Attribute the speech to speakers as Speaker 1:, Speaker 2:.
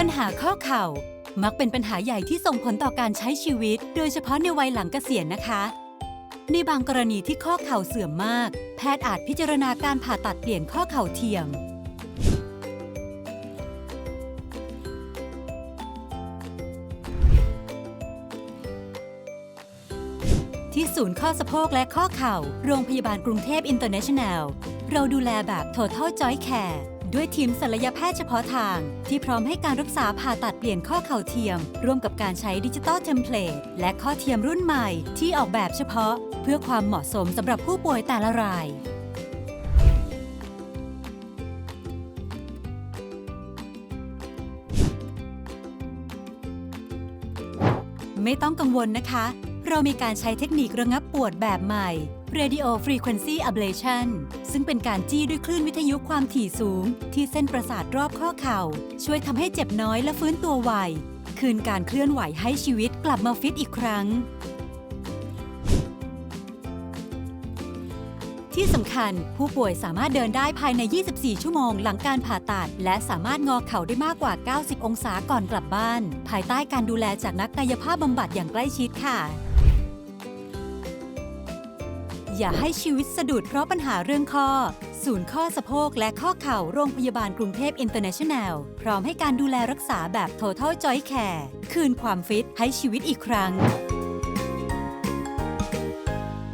Speaker 1: ปัญหาข้อเข่า มักเป็นปัญหาใหญ่ที่ส่งผลต่อการใช้ชีวิต โดยเฉพาะในวัยหลังเกษียณนะคะ ในบางกรณีที่ข้อเข่าเสื่อมมาก แพทย์อาจพิจารณาการผ่าตัดเปลี่ยนข้อเข่าเทียม ที่ศูนย์ข้อสะโพกและข้อเข่า โรงพยาบาลกรุงเทพอินเตอร์เนชั่นแนล เราดูแลแบบ Total Joint Care ด้วยทีมศัลยแพทย์เฉพาะทาง ที่พร้อมให้การรักษาผ่าตัดเปลี่ยนข้อเข่าเทียม ร่วมกับการใช้ดิจิตอลเทมเพลตและข้อเทียมรุ่นใหม่ที่ออกแบบเฉพาะ เพื่อความเหมาะสมสำหรับผู้ป่วยแต่ละราย ไม่ต้องกังวลนะคะ เรามีการใช้เทคนิคระงับปวดแบบใหม่ Radio Frequency Ablation ซึ่งเป็นการจี้ด้วยคลื่นวิทยุความถี่สูง ที่เส้นประสาทรอบข้อเข่า ช่วยทำให้เจ็บน้อยและฟื้นตัวไว คืนการเคลื่อนไหวให้ชีวิตกลับมาฟิตอีกครั้ง ที่สำคัญผู้ป่วยสามารถเดินได้ภายใน 24 ชั่วโมงหลังการผ่าตัด และสามารถงอเข่าได้มากกว่า 90 องศาก่อนกลับบ้าน ภายใต้การดูแลจากนักกายภาพบำบัดอย่างใกล้ชิดค่ะ อย่าให้ชีวิตสะดุดเพราะปัญหาเรื่องข้อ ศูนย์ข้อสะโพกและข้อเข่าโรงพยาบาลกรุงเทพอินเตอร์เนชั่นแนลพร้อมให้การดูแลรักษาแบบ Total Joy Care คืนความฟิตให้ชีวิตอีกครั้ง